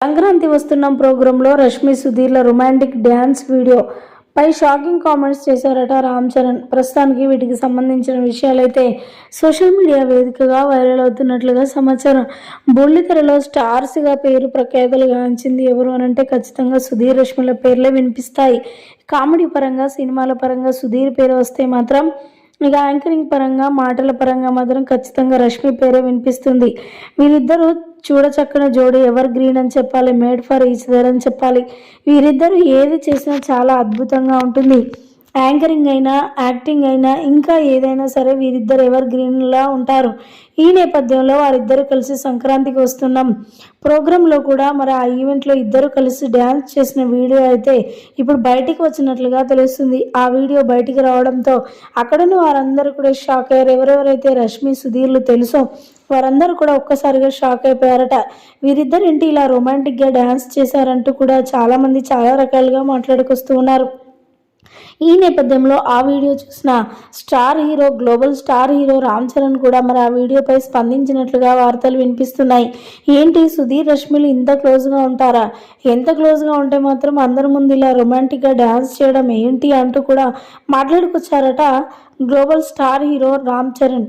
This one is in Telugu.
సంక్రాంతి వస్తున్నాం ప్రోగ్రాంలో రష్మి సుధీర్ల రొమాంటిక్ డ్యాన్స్ వీడియో పై షాకింగ్ కామెంట్స్ చేశారట రామ్ చరణ్. ప్రస్తుతానికి వీటికి సంబంధించిన విషయాలైతే సోషల్ మీడియా వేదికగా వైరల్ అవుతున్నట్లుగా సమాచారం. బుల్లితెరలో స్టార్స్గా పేరు ప్రఖ్యాతలు గాంచింది ఎవరు అనంటే ఖచ్చితంగా సుధీర్ రష్మిల పేర్లే వినిపిస్తాయి. కామెడీ పరంగా సినిమాల పరంగా సుధీర్ పేరు వస్తే మాత్రం ఇక యాంకరింగ్ పరంగా మాటల పరంగా మాత్రం ఖచ్చితంగా రష్మి పేరే వినిపిస్తుంది. వీరిద్దరూ చూడచక్కన జోడి ఎవర్ గ్రీన్ అని చెప్పాలి మేడ్ ఫర్ ఈచ్ దర్ అని చెప్పాలి. వీరిద్దరూ ఏది చేసినా చాలా అద్భుతంగా ఉంటుంది. యాంకరింగ్ అయినా యాక్టింగ్ అయినా ఇంకా ఏదైనా సరే వీరిద్దరు ఎవర్ గ్రీన్లా ఉంటారు. ఈ నేపథ్యంలో వారిద్దరు కలిసి సంక్రాంతికి వస్తున్నాం. ప్రోగ్రాంలో కూడా మరి ఆ ఈవెంట్లో ఇద్దరు కలిసి డ్యాన్స్ చేసిన వీడియో అయితే ఇప్పుడు బయటికి వచ్చినట్లుగా తెలుస్తుంది. ఆ వీడియో బయటికి రావడంతో అక్కడున్న వారందరూ కూడా షాక్ అయ్యారు. ఎవరెవరైతే రష్మి సుధీర్లు తెలుసో వారందరూ కూడా ఒక్కసారిగా షాక్ అయిపోయారట. వీరిద్దరు ఇంటి ఇలా రొమాంటిక్గా డ్యాన్స్ చేశారంటూ కూడా చాలామంది చాలా రకాలుగా మాట్లాడుకొస్తూ ఉన్నారు. ఈ నేపథ్యంలో ఆ వీడియో చూసిన star hero global star hero Ram Charan కూడా మరి ఆ వీడియోపై స్పందించినట్లుగా వార్తలు వినిపిస్తున్నాయి. ఏంటి సుధీర్ రష్మిలు ఇంత క్లోజ్గా ఉంటారా? ఎంత క్లోజ్గా ఉంటే మాత్రం అందరి ముందు ఇలా రొమాంటిక్గా డ్యాన్స్ చేయడం ఏంటి అంటూ కూడా మాట్లాడుకొచ్చారట global star hero Ram Charan.